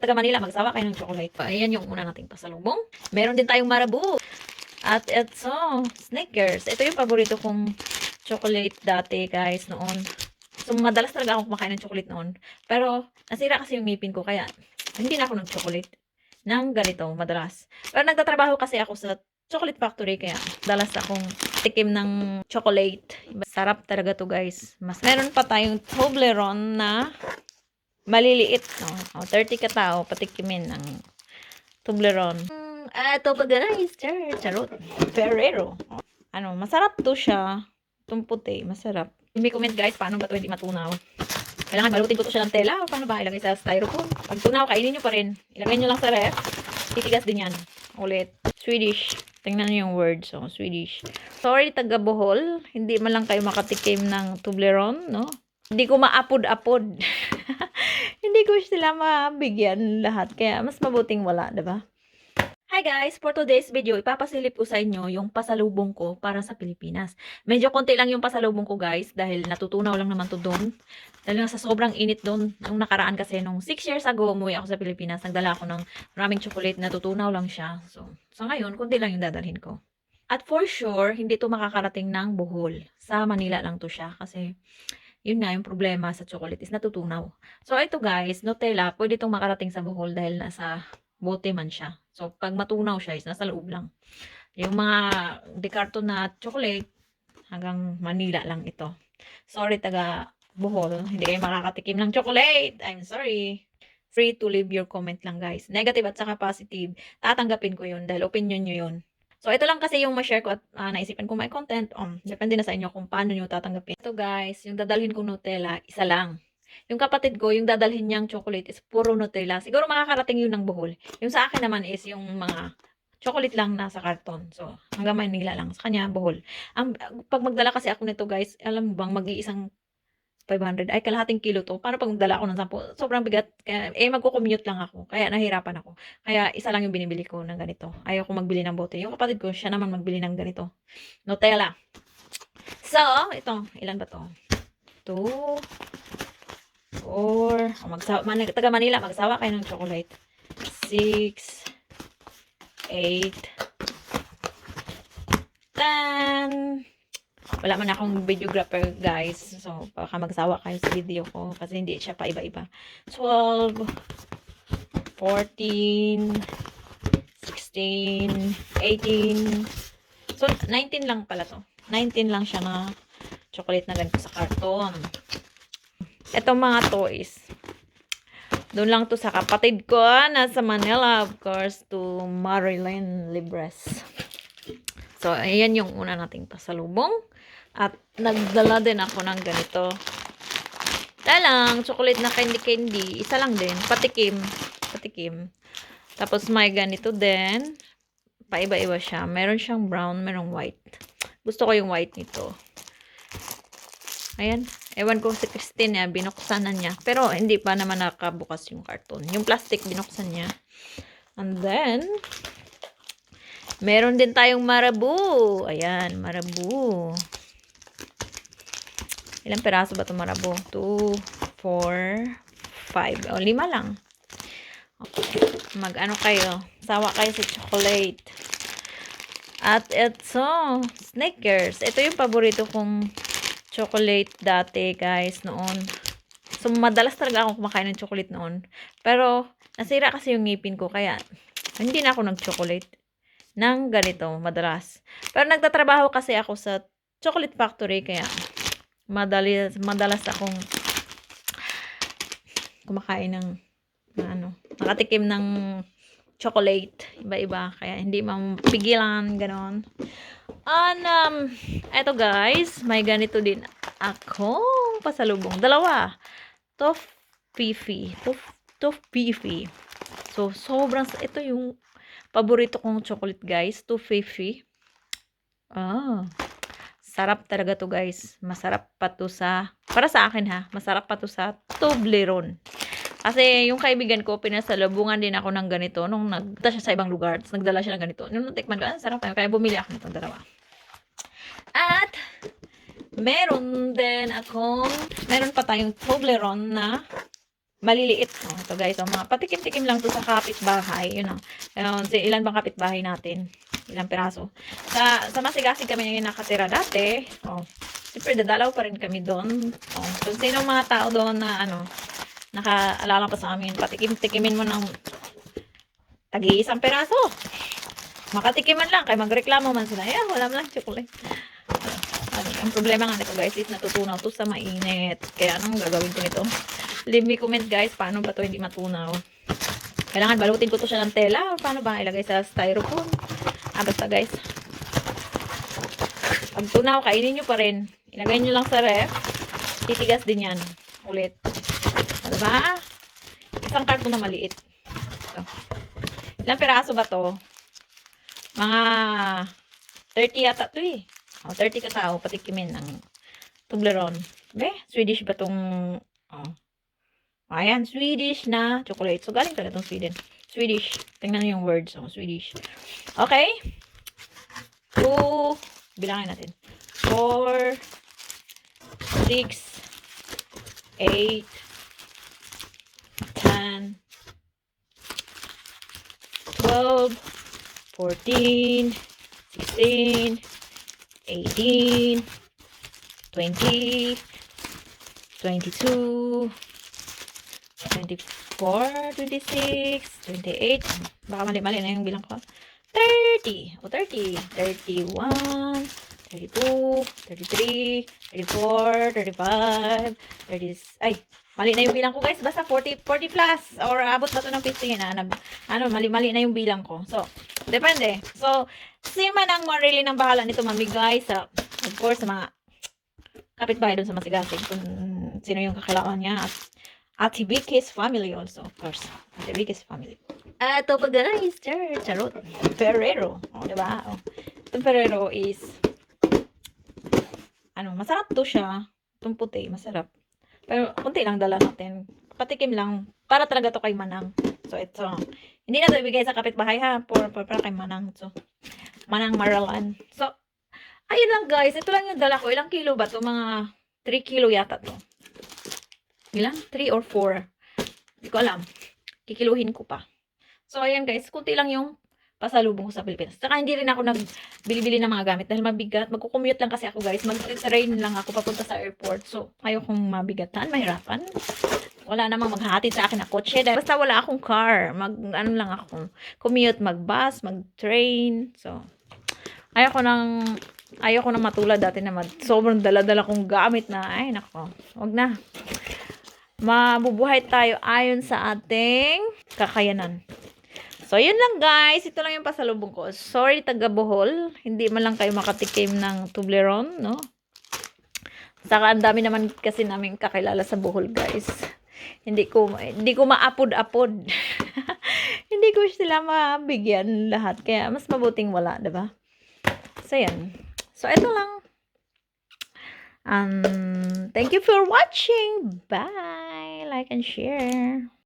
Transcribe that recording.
taga Manila, magsawa kayo ng chocolate. Ayan yung una nating pasalubong. Meron din tayong marabu. At ito, Snickers. Ito yung paborito kong chocolate dati, guys, noon. So, madalas talaga ako kumakain ng chocolate noon. Pero, nasira kasi yung ngipin ko, kaya hindi na ako ng ganito, madalas. Pero nagtatrabaho kasi ako sa chocolate factory, kaya dalas akong tikim ng chocolate. Sarap talaga to guys. Mas meron pa tayong Toblerone na maliliit, no? O, 30 katao, patikimin ng Toblerone. Mm, ito pa guys, char, charot. Ferrero. Ano, masarap to siya. Itong puti, masarap. May comment guys, paano ba ito hindi matunaw? Kailangan balutin ko to siya ng tela o paano ba? Ilagay sa styrofoam. Pag tunaw, kainin nyo pa rin. Ilagay nyo lang sa ref. Titigas din yan. Ulit. Swedish. Tingnan nyo yung words. So, Swedish. Sorry, taga Bohol. Hindi man lang kayo makatikim ng Toblerone, no? Hindi ko maapod-apod. Hindi ko sila mabigyan lahat. Kaya mas mabuting wala, ba? Hi guys! For today's video, ipapasilip ko sa inyo yung pasalubong ko para sa Pilipinas. Medyo konti lang yung pasalubong ko guys dahil natutunaw lang naman to doon. Dahil nga sa sobrang init doon, nung nakaraan kasi nung 6 years ago, umuwi ako sa Pilipinas, nagdala ako ng maraming chocolate, natutunaw lang siya. So, so ngayon, konti lang yung dadalhin ko. At for sure, hindi to makakarating ng Bohol. Sa Manila lang to siya kasi yun nga yung problema sa chocolate is natutunaw. So, ito guys, Nutella, pwede itong makarating sa Bohol dahil nasa bote man siya. So, pag matunaw siya is nasa loob lang. Yung mga dekarton na chocolate, hanggang Manila lang ito. Sorry, taga Bohol. Hindi kayo makakatikim ng chocolate. I'm sorry. Free to leave your comment lang, guys. Negative at saka positive. Tatanggapin ko yun dahil opinion nyo yun. So, ito lang kasi yung ma-share ko at ah, naisipan ko may content. Um, depende na sa inyo kung paano nyo tatanggapin. Ito, guys, yung dadalhin kong Nutella, isa lang. Yung kapatid ko, yung dadalhin niyang chocolate is puro Nutella. Siguro makakarating yun ng Bohol. Yung sa akin naman is yung mga chocolate lang nasa karton. So, hanggang Manila lang. Sa kanya, Bohol. Ang, pag magdala kasi ako nito, guys, alam mo bang, mag-iisang 500, ay kalahating kilo to. Para pag magdala ako ng 10, sobrang bigat. Kaya, eh, magko-commute lang ako. Kaya, nahirapan ako. Kaya, isa lang yung binibili ko ng ganito. Ayaw ko magbili ng bote. Yung kapatid ko, siya naman magbili ng ganito. Nutella. So, ito, ilan ba to? Two, four, oh, magsawa, man, taga Manila, magsawa kayo ng chocolate. Six, eight, ten, wala man akong videographer, guys. So, baka magsawa kayo sa video ko kasi hindi siya pa iba-iba. 12, 14, 16, 18. So, 19 lang pala to. 19 lang siya na chocolate na ganito sa karton. Itong mga toys. Doon lang to sa kapatid ko na sa Manila, of course, to Marilyn Libres. So, ayan yung una nating pasalubong. At nagdala din ako ng ganito. Dahil lang, chocolate na candy-candy. Isa lang din. Patikim. Patikim. Tapos may ganito din. Paiba-iba siya. Meron siyang brown, merong white. Gusto ko yung white nito. Ayan. Ewan ko si Christine, eh, binuksan na niya. Pero hindi pa naman nakabukas yung karton. Yung plastic, binuksan niya. And then, meron din tayong marabu. Ayan, marabu. Ilang peraso ba itong marabu? 2, 4, 5. O, lima lang. Okay. Mag-ano kayo? Sawa kayo sa chocolate. At ito, Snickers. Ito yung paborito kong chocolate dati, guys, noon. So, madalas talaga ako kumakain ng chocolate noon. Pero, nasira kasi yung ngipin ko, kaya hindi na ako nag-chocolate ng ganito, madalas. Pero nagtatrabaho kasi ako sa chocolate factory, kaya madali, madalas akong kumakain ng, ano, nakatikim ng chocolate, iba-iba. Kaya hindi mapigilan, ganon. And, um, eto guys, may ganito din ako pasalubong. Dalawa. Tof Fifi. Tof, Tof Fifi. So, sobrang, ito yung paborito kong chocolate guys. Tof Fifi. Ah. Sarap talaga to guys. Masarap pa to sa, para sa akin ha, masarap pa to sa Toblerone. Kasi yung kaibigan ko, pinasalubungan din ako ng ganito nung nagpunta siya sa ibang lugar. Tapos nagdala siya ng ganito. Nung natikman ko, ah, sarap tayo. Kaya bumili ako nito dalawa. At, meron din akong, meron pa tayong Toblerone na maliliit. Oh, ito guys, oh, mga patikim-tikim lang to sa kapitbahay. Yun know. Si ilan bang kapitbahay natin? Ilang piraso. Sa, sa Masigasig kami yung nakatira dati. Oh, siyempre dadalaw pa rin kami doon. Oh, kung sino mga tao doon na ano, nakaalala pa sa amin, patikim-tikimin mo ng tagi isang piraso. Makatikiman lang, kaya magreklamo man sila. Ayan, wala lang chocolate. Ano, ang problema nga nito guys is natutunaw to sa mainit. Kaya anong gagawin ko nito? Leave me comment guys, paano ba to hindi matunaw? Kailangan balutin ko to siya ng tela paano ba ilagay sa styrofoam? Ah, basta guys. Pag tunaw, kainin nyo pa rin. Ilagay nyo lang sa ref. Titigas din yan. Ulit. Ano ba? Isang karton na maliit. Ito. Ilang piraso ba to? Mga 30 yata to eh. Oh, 30 katao, patikimin ng Toblerone. Be, Swedish ba tong, oh. Ayan, Swedish na chocolate. So, galing talaga tong Sweden. Swedish. Tingnan yung words. Oh, Swedish. Okay. Two, bilangin natin. Four, six, eight, ten, twelve, fourteen, sixteen, 18, 20, 22, 24, 26, 28, baka mali-mali na yung bilang ko. 30, o 30, 31, 32, 33, 34, 35, 30, ay, mali na yung bilang ko guys, basta 40, 40 plus, or abot ba ito ng 50 na, ano, ano, mali-mali na yung bilang ko. So, depende. So, si Manang Marili ng bahala nito mamigay sa, of course, sa mga kapitbahay doon sa Masigasig, kung sino yung kakilala niya, at Ate Vicky's family also, of course. Ate Vicky's family. Ah, ito pa guys, char, charot. Ferrero. O, oh, diba? Oh. Itong Ferrero is, ano, masarap to siya. Itong puti, masarap. Pero, kunti lang dala natin. Patikim lang. Para talaga to kay Manang. So, ito. Hindi na to ibigay sa kapitbahay ha. For, for, para kay Manang. So, Manang Maralan. So, ayun lang guys. Ito lang yung dala ko. Ilang kilo ba to? Mga 3 kilo yata to. Ilan? 3 or 4. Hindi ko alam. Kikiluhin ko pa. So, ayan guys. Kunti lang yung pasalubong ko sa Pilipinas. Saka hindi rin ako nagbili-bili ng mga gamit dahil mabigat. Magkukumute lang kasi ako guys. Mag-train lang ako papunta sa airport. So, ayokong mabigatan, mahirapan. Wala namang maghahatid sa akin na kotse. Dahil basta wala akong car. Mag, ano lang ako. Commute, mag-bus, mag-train. So, ayoko nang, ayoko nang matulad dati na sobrang dala-dala kong gamit na, ay nako, wag na. Mabubuhay tayo ayon sa ating kakayanan. So, yun lang guys. Ito lang yung pasalubong ko. Sorry, taga Bohol. Hindi man lang kayo makatikim ng Toblerone, no? Saka ang dami naman kasi namin kakilala sa Bohol, guys. Hindi ko hindi ko maapod-apod. hindi ko sila mabigyan lahat. Kaya mas mabuting wala, 'di ba? So, yan. So, ito lang. Um, thank you for watching. Bye. Like and share.